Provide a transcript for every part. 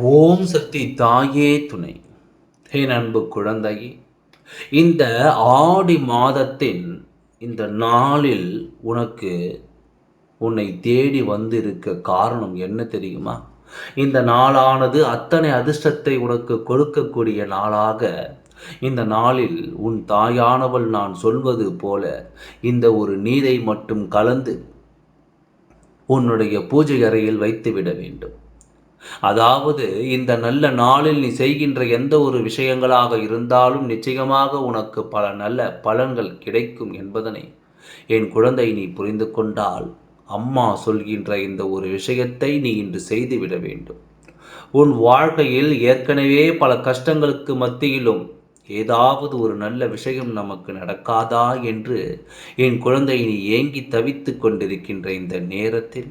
ஓம் சக்தி தாயே துணை. என் அன்பு குழந்தை இந்த ஆடி மாதத்தின் இந்த நாளில் உனக்கு உன்னை தேடி வந்திருக்க காரணம் என்ன தெரியுமா? இந்த நாளானது அத்தனை அதிர்ஷ்டத்தை உனக்கு கொடுக்கக்கூடிய நாளாக இந்த நாளில் உன் தாயானவள் நான் சொல்வது போல இந்த ஒரு நீரை மட்டும் கலந்து உன்னுடைய பூஜை அறையில் வைத்துவிட வேண்டும். அதாவது இந்த நல்ல நாளில் நீ செய்கின்ற எந்த ஒரு விஷயங்களாக இருந்தாலும் நிச்சயமாக உனக்கு பல நல்ல பலன்கள் கிடைக்கும் என்பதனை என் குழந்தை நீ புரிந்து கொண்டால் அம்மா சொல்கின்ற இந்த ஒரு விஷயத்தை நீ இன்று செய்துவிட வேண்டும். உன் வாழ்க்கையில் ஏற்கனவே பல கஷ்டங்களுக்கு மத்தியிலும் ஏதாவது ஒரு நல்ல விஷயம் நமக்கு நடக்காதா என்று என் குழந்தை நீ ஏங்கி தவித்து கொண்டிருக்கின்ற இந்த நேரத்தில்?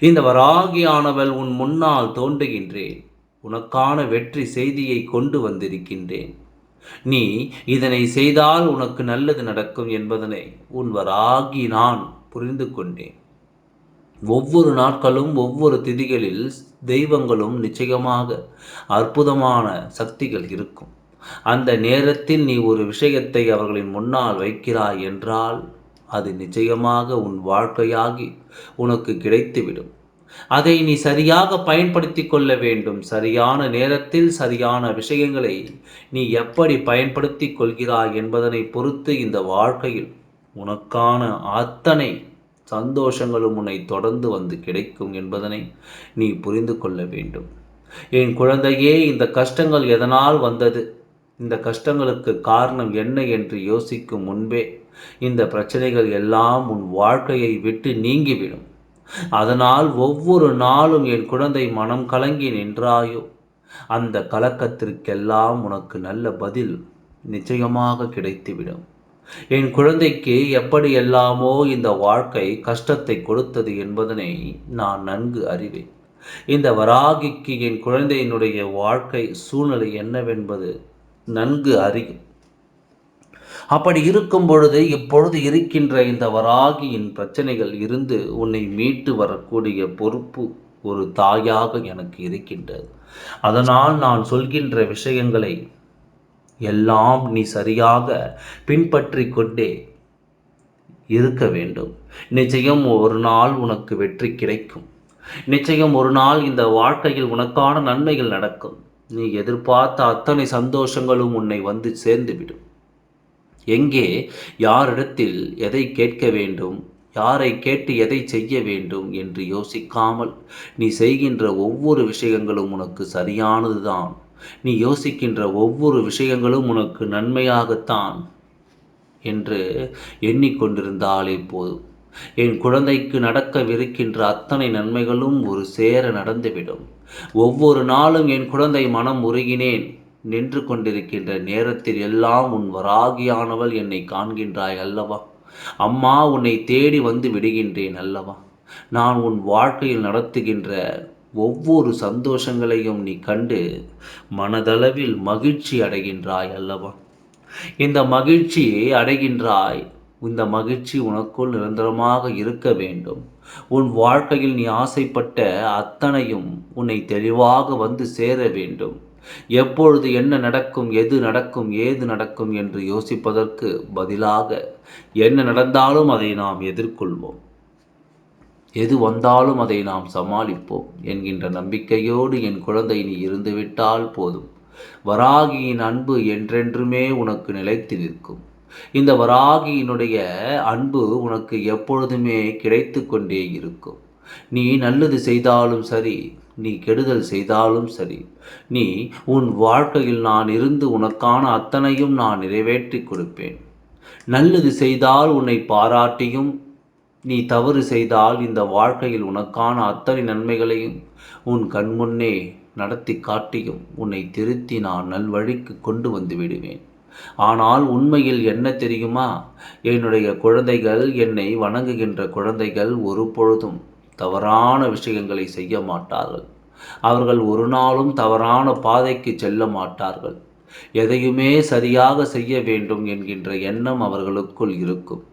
இந்த வராகியானவள் உன் முன்னால் தோன்றுகின்றேன். உனக்கான வெற்றி செய்தியை கொண்டு வந்திருக்கின்றேன். நீ இதனை செய்தால் உனக்கு நல்லது நடக்கும் என்பதனை உன் வராகி நான் புரிந்து கொண்டேன். ஒவ்வொரு நாட்களும் ஒவ்வொரு திதிகளில் தெய்வங்களும் நிச்சயமாக அற்புதமான சக்திகள் இருக்கும். அந்த நேரத்தில் நீ ஒரு விஷயத்தை அவர்களின் முன்னால் வைக்கிறாய் என்றால் அது நிச்சயமாக உன் வாழ்க்கையாகி உனக்கு கிடைத்துவிடும். அதை நீ சரியாக பயன்படுத்தி கொள்ள வேண்டும். சரியான நேரத்தில் சரியான விஷயங்களை நீ எப்படி பயன்படுத்தி கொள்கிறாய் என்பதனை பொறுத்து இந்த வாழ்க்கையில் உனக்கான அத்தனை சந்தோஷங்களும் உன்னை தொடர்ந்து வந்து கிடைக்கும் என்பதனை நீ புரிந்து கொள்ள வேண்டும். என் குழந்தையே இந்த கஷ்டங்கள் எதனால் வந்தது? இந்த கஷ்டங்களுக்கு காரணம் என்ன என்று யோசிக்கும் முன்பே இந்த பிரச்சனைகள் எல்லாம் உன் வாழ்க்கையை விட்டு நீங்கிவிடும். அதனால் ஒவ்வொரு நாளும் என் குழந்தை மனம் கலங்கி நின்றாயோ? அந்த கலக்கத்திற்கெல்லாம் உனக்கு நல்ல பதில் நிச்சயமாக கிடைத்துவிடும். என் குழந்தைக்கு எப்படி எல்லாமோ இந்த வாழ்க்கை கஷ்டத்தை கொடுத்தது என்பதனை நான் நன்கு அறிவேன். இந்த வராகிக்கு என் குழந்தையினுடைய வாழ்க்கை சூழ்நிலை என்னவென்பது நன்கு அறியும். அப்படி இருக்கும் பொழுது இப்பொழுது இருக்கின்ற இந்த வராகியின் பிரச்சனைகள் இருந்து உன்னை மீட்டு வரக்கூடிய பொறுப்பு ஒரு தாயாக எனக்கு இருக்கின்றது. அதனால் நான் சொல்கின்ற விஷயங்களை எல்லாம் நீ சரியாக பின்பற்றி கொண்டே இருக்க வேண்டும். நிச்சயம் ஒரு நாள் உனக்கு வெற்றி கிடைக்கும். நிச்சயம் ஒரு நாள் இந்த வாழ்க்கையில் உனக்கான நன்மைகள் நடக்கும். நீ எதிர்பார்த்த அத்தனை சந்தோஷங்களும் உன்னை வந்து சேர்ந்துவிடும். எங்கே யாரிடத்தில் எதை கேட்க வேண்டும் யாரை கேட்டு எதை செய்ய வேண்டும் என்று யோசிக்காமல் நீ செய்கின்ற ஒவ்வொரு விஷயங்களும் உனக்கு சரியானதுதான். நீ யோசிக்கின்ற ஒவ்வொரு விஷயங்களும் உனக்கு நன்மையாகத்தான் என்று எண்ணிக்கொண்டிருந்தாலே போதும். என் குழந்தைக்கு நடக்கவிருக்கின்ற அத்தனை நன்மைகளும் ஒரு சேர நடந்துவிடும். ஒவ்வொரு நாளும் என் குழந்தை மனம் உருகினேன். நின்று கொண்டிருக்கின்ற நேரத்தில் எல்லாம் உன் வராகியானவள் என்னை காண்கின்றாய் அல்லவா? அம்மா உன்னை தேடி வந்து விடுகின்றேன் அல்லவா? நான் உன் வாழ்க்கையில் நடத்துகின்ற ஒவ்வொரு சந்தோஷங்களையும் நீ கண்டு மனதளவில் மகிழ்ச்சி அடைகின்றாய் அல்லவா? இந்த மகிழ்ச்சியை அடைகின்றாய் இந்த மகிழ்ச்சி உனக்குள் நிரந்தரமாக இருக்க வேண்டும். உன் வாழ்க்கையில் நீ ஆசைப்பட்ட அத்தனையும் உன்னை தெளிவாக வந்து சேர வேண்டும். எப்பொழுது என்ன நடக்கும் எது நடக்கும் ஏது நடக்கும் என்று யோசிப்பதற்கு பதிலாக என்ன நடந்தாலும் அதை நாம் எதிர்கொள்வோம். எது வந்தாலும் அதை நாம் சமாளிப்போம் என்கின்ற நம்பிக்கையோடு என் குழந்தை நீ இருந்துவிட்டால் போதும். வராகியின் அன்பு என்றென்றுமே உனக்கு நிலைத்து நிற்கும். இந்த வராகியினுடைய அன்பு உனக்கு எப்பொழுதுமே கிடைத்து கொண்டே இருக்கும். நீ நல்லது செய்தாலும் சரி நீ கெடுதல் செய்தாலும் சரி நீ உன் வாழ்க்கையில் நான் இருந்து உனக்கான அத்தனையும் நான் நிறைவேற்றி கொடுப்பேன். நல்லது செய்தால் உன்னை பாராட்டியும் நீ தவறு செய்தால் இந்த வாழ்க்கையில் உனக்கான அத்தனை நன்மைகளையும் உன் கண்முன்னே நடத்தி காட்டியும் உன்னை திருத்தி நான் நல்வழிக்கு கொண்டு வந்து விடுவேன். ஆனால் உண்மையில் என்ன தெரியுமா? என்னுடைய குழந்தைகள் என்னை வணங்குகின்ற குழந்தைகள் ஒரு பொழுதும் தவறான விஷயங்களை செய்ய மாட்டார்கள். அவர்கள் ஒரு நாளும் தவறான பாதைக்கு செல்ல மாட்டார்கள். எதையுமே சரியாக செய்ய வேண்டும் என்கின்ற எண்ணம் அவர்களுக்குள் இருக்கும்.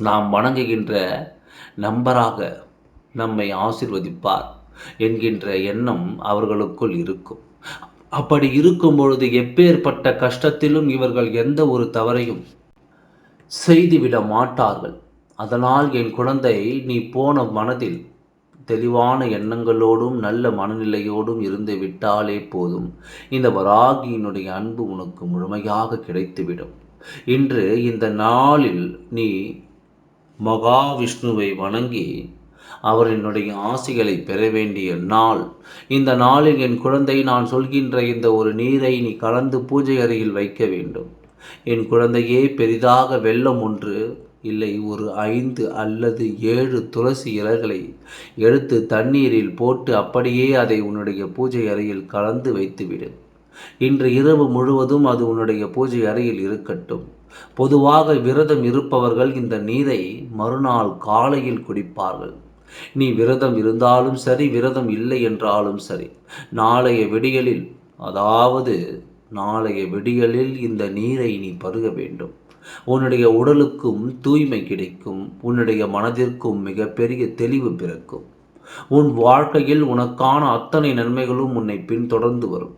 நாம் வணங்குகின்ற நம்பராக நம்மை ஆசிர்வதிப்பார் என்கின்ற எண்ணம் அவர்களுக்குள் இருக்கும். அப்படி இருக்கும் பொழுது எப்பேற்பட்ட கஷ்டத்திலும் இவர்கள் எந்த ஒரு தவறையும் செய்துவிட மாட்டார்கள். அதனால் என் குழந்தை நீ போன மனதில் தெளிவான எண்ணங்களோடும் நல்ல மனநிலையோடும் இருந்து விட்டாலே போதும். இந்த வராகியினுடைய அன்பு உனக்கு முழுமையாக கிடைத்துவிடும். இன்று இந்த நாளில் நீ மகாவிஷ்ணுவை வணங்கி அவரினுடைய ஆசைகளை பெற வேண்டிய நாள். இந்த நாளில் என் குழந்தை நான் சொல்கின்ற இந்த ஒரு நீரை நீ கலந்து பூஜை அறையில் வைக்க வேண்டும். என் குழந்தையே பெரிதாக வெள்ளம் ஒன்று இல்லை ஒரு ஐந்து அல்லது ஏழு துளசி இலைகளை எடுத்து தண்ணீரில் போட்டு அப்படியே அதை உன்னுடைய பூஜை அறையில் கலந்து வைத்துவிடு. இன்று இரவு முழுவதும் அது உன்னுடைய பூஜை அறையில் இருக்கட்டும். பொதுவாக விரதம் இருப்பவர்கள் இந்த நீரை மறுநாள் காலையில் குடிப்பார்கள். நீ விரதம் இருந்தாலும் சரி விரதம் இல்லை என்றாலும் சரி. நாளைய விடியலில் அதாவது நாளைய விடியலில் இந்த நீரை நீ பருக வேண்டும். உன்னுடைய உடலுக்கும் தூய்மை கிடைக்கும். உன்னுடைய மனதிற்கும் மிகப்பெரிய தெளிவு பிறக்கும். உன் வாழ்க்கையில் உனக்கான அத்தனை நன்மைகளும் உன்னை பின்தொடர்ந்து வரும்.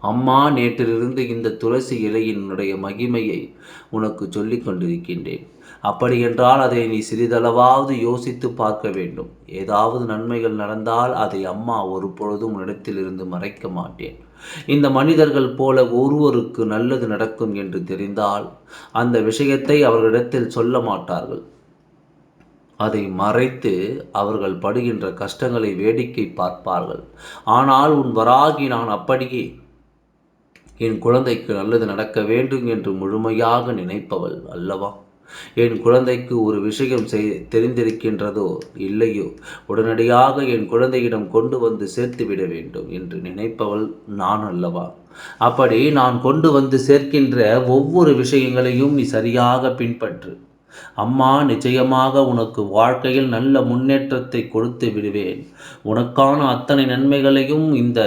அம்மா நேற்றிலிருந்து இந்த துளசி இலையினுடைய மகிமையை உனக்கு சொல்லிக் கொண்டிருக்கின்றேன். அப்படியென்றால் அதை நீ சிறிதளவாவது யோசித்து பார்க்க வேண்டும். ஏதாவது நன்மைகள் நடந்தால் அதை அம்மா ஒரு பொழுதும் இடத்திலிருந்து மறைக்க மாட்டேன். இந்த மனிதர்கள் போல ஒருவருக்கு நல்லது நடக்கும் என்று தெரிந்தால் அந்த விஷயத்தை அவர்களிடத்தில் சொல்ல மாட்டார்கள். அதை மறைத்து அவர்கள் படுகின்ற கஷ்டங்களை வேடிக்கை பார்ப்பார்கள். ஆனால் உன் வராகி நான் அப்படியே என் குழந்தைக்கு நல்லது நடக்க வேண்டும் என்று முழுமையாக நினைப்பவள் அல்லவா? என் குழந்தைக்கு ஒரு விஷயம் செய் தெரிந்திருக்கின்றதோ இல்லையோ உடனடியாக என் குழந்தையிடம் கொண்டு வந்து சேர்த்து விட வேண்டும் என்று நினைப்பவள் நான் அல்லவா? அப்படி நான் கொண்டு வந்து சேர்க்கின்ற ஒவ்வொரு விஷயங்களையும் நீ சரியாக பின்பற்று. அம்மா நிச்சயமாக உனக்கு வாழ்க்கையில் நல்ல முன்னேற்றத்தை கொடுத்து விடுவேன். உனக்கான அத்தனை நன்மைகளையும் இந்த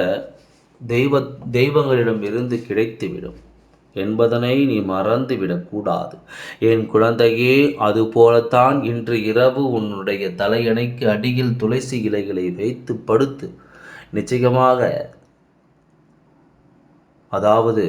தெய்வ தெய்வங்களிடம் இருந்து கிடைத்துவிடும். என்பதனை நீ மறந்துவிடக்கூடாது என் குழந்தையே அதுபோலத்தான் இன்று இரவு உன்னுடைய தலையணைக்கு அடியில் துளசி இலைகளை வைத்து படுத்து நிச்சயமாக அதாவது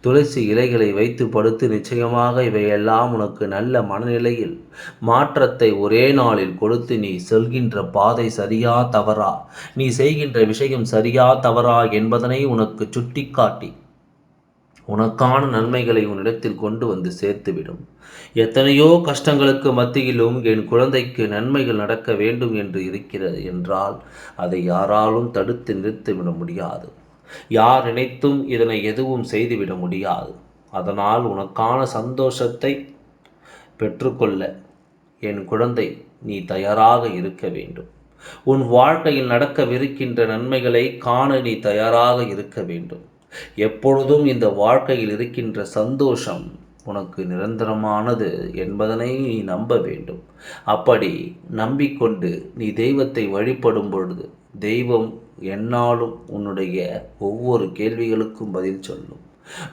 துளசி இலைகளை வைத்து படுத்து நிச்சயமாக இவையெல்லாம் உனக்கு நல்ல மனநிலையில் மாற்றத்தை ஒரே நாளில் கொடுத்து நீ செல்கின்ற பாதை சரியா தவறா? நீ செய்கின்ற விஷயம் சரியா தவறா என்பதனை உனக்கு சுட்டிக்காட்டி உனக்கான நன்மைகளை உன்னிடத்தில் கொண்டு வந்து சேர்த்துவிடும். எத்தனையோ கஷ்டங்களுக்கு மத்தியிலும் என் குழந்தைக்கு நன்மைகள் நடக்க வேண்டும் என்று இருக்கிறது என்றால் அதை யாராலும் தடுத்து நிறுத்திவிட முடியாது. யார் நினைத்தும் இதனை எதுவும் செய்துவிட முடியாது. அதனால் உனக்கான சந்தோஷத்தை பெற்றுக்கொள்ள என் குழந்தை நீ தயாராக இருக்க வேண்டும். உன் வாழ்க்கையில் நடக்கவிருக்கின்ற நன்மைகளை காண நீ தயாராக இருக்க வேண்டும். எப்பொழுதும் இந்த வாழ்க்கையில் இருக்கின்ற சந்தோஷம் உனக்கு நிரந்தரமானது என்பதனை நீ நம்ப வேண்டும். அப்படி நம்பிக்கொண்டு நீ தெய்வத்தை வழிபடும் பொழுது தெய்வம் என்னாலும் உன்னுடைய ஒவ்வொரு கேள்விகளுக்கும் பதில் சொல்லும்.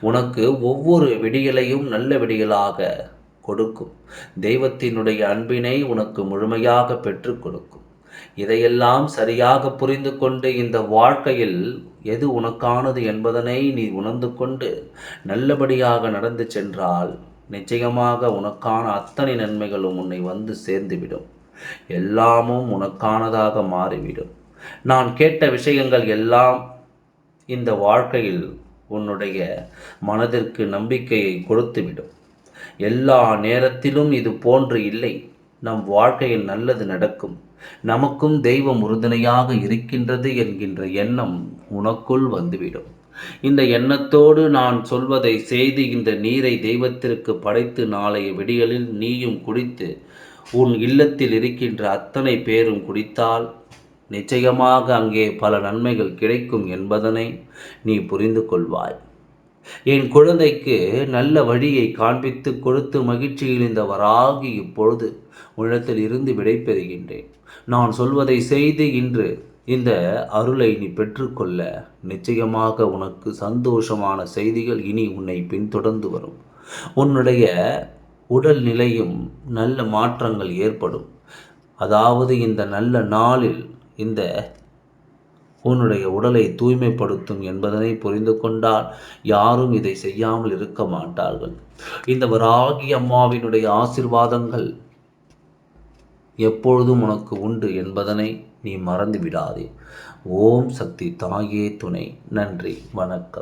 உனக்கு ஒவ்வொரு விடியலையும் நல்ல விடிகளாக கொடுக்கும். தெய்வத்தினுடைய அன்பினை உனக்கு முழுமையாக பெற்றுக் கொடுக்கும். இதையெல்லாம் சரியாக புரிந்து கொண்டு இந்த வாழ்க்கையில் எது உனக்கானது என்பதனை நீ உணர்ந்து கொண்டு நல்லபடியாக நடந்து சென்றால் நிச்சயமாக உனக்கான அத்தனை நன்மைகளும் உன்னை வந்து சேர்ந்துவிடும். எல்லாமும் உனக்கானதாக மாறிவிடும். நான் கேட்ட விஷயங்கள் எல்லாம் இந்த வாழ்க்கையில் உன்னுடைய மனதிற்கு நம்பிக்கையை கொடுத்துவிடும். எல்லா நேரத்திலும் இது போன்று இல்லை. நம் வாழ்க்கையில் நல்லது நடக்கும். நமக்கும் தெய்வம் உறுதுணையாக இருக்கின்றது என்கின்ற எண்ணம் உனக்குள் வந்துவிடும். இந்த எண்ணத்தோடு நான் சொல்வதை செய்து இந்த நீரை தெய்வத்திற்கு படைத்து நாளைய விடிகளில் நீயும் குடித்து உன் இல்லத்தில் இருக்கின்ற அத்தனை பேரும் குடித்தால் நிச்சயமாக அங்கே பல நன்மைகள் கிடைக்கும் என்பதனை நீ புரிந்து கொள்வாய். என் குழந்தைக்கு நல்ல வழியை காண்பித்து கொடுத்து மகிழ்ச்சியில் இந்த வராகி இப்பொழுது உள்ளத்தில் இருந்து விடைபெறுகின்றேன் நான் சொல்வதை செய்து இன்று இந்த அருளை நீ பெற்றுக்கொள்ள நிச்சயமாக உனக்கு சந்தோஷமான செய்திகள் இனி உன்னை பின்தொடர்ந்து வரும். உன்னுடைய உடல் நிலையும் நல்ல மாற்றங்கள் ஏற்படும். அதாவது இந்த நல்ல நாளில் இந்த உன்னுடைய உடலை தூய்மைப்படுத்தும் என்பதனை புரிந்து கொண்டால் யாரும் இதை செய்யாமல் இருக்க மாட்டார்கள். இந்த வராகி அம்மாவினுடைய ஆசிர்வாதங்கள் எப்பொழுதும் உனக்கு உண்டு என்பதனை நீ மறந்து விடாதே. ஓம் சக்தி தாயே துணை. நன்றி. வணக்கம்.